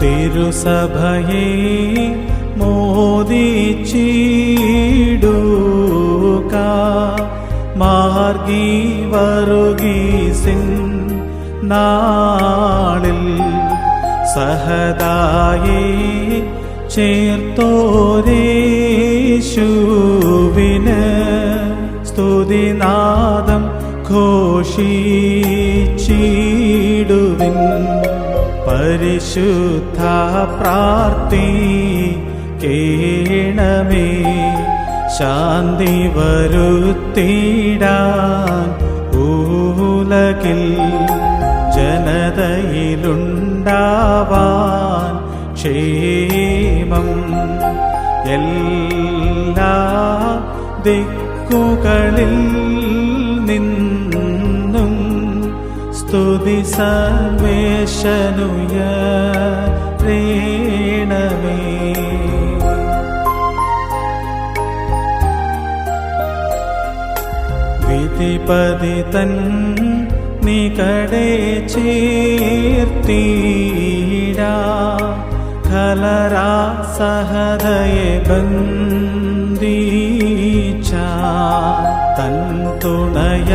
തിരുസഭയെ മോദിച്ചിടുക. മാർഗി വരുകീസിൻ നാളിൽ സഹദായേ ചേർത്തോരേശുവിന് സ്തുതിനാദം ഘോഷിച്ചിടുവിൻ പരിശുദ്ധ പ്രാർത്ഥി കേണമേ. ശാന്തി വരുത്തിടാൻ ഊലകിൽ ജനതയിലുണ്ടാവാൻ ക്ഷേമം. എല്ലാ ദിക്കുകളിൽ നിന്നും സ്തുതി സർവേശനുയണമേ വിധിപതി തൻ നികടേ ചേർത്തീടാ കലരാ സഹദയ ബന്ദീച്ച തൻ തുണയാകാൻ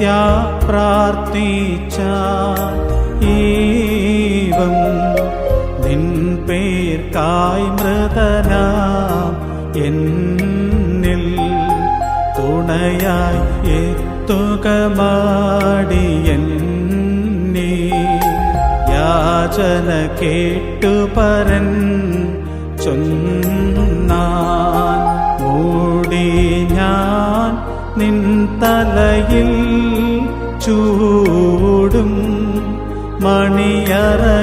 ഭക്ത്യാ പ്രാർത്ഥിച്ച ഏവം നിൻ പേർക്കായി മൃതനാം എന്നിൽ തുണയായി എത്തുക യാചന കേട്ടു പരൻ ചൊന്നാൻ ഞാൻ നിൻ തലയിൽ ചൂടും മണിയറയിൽ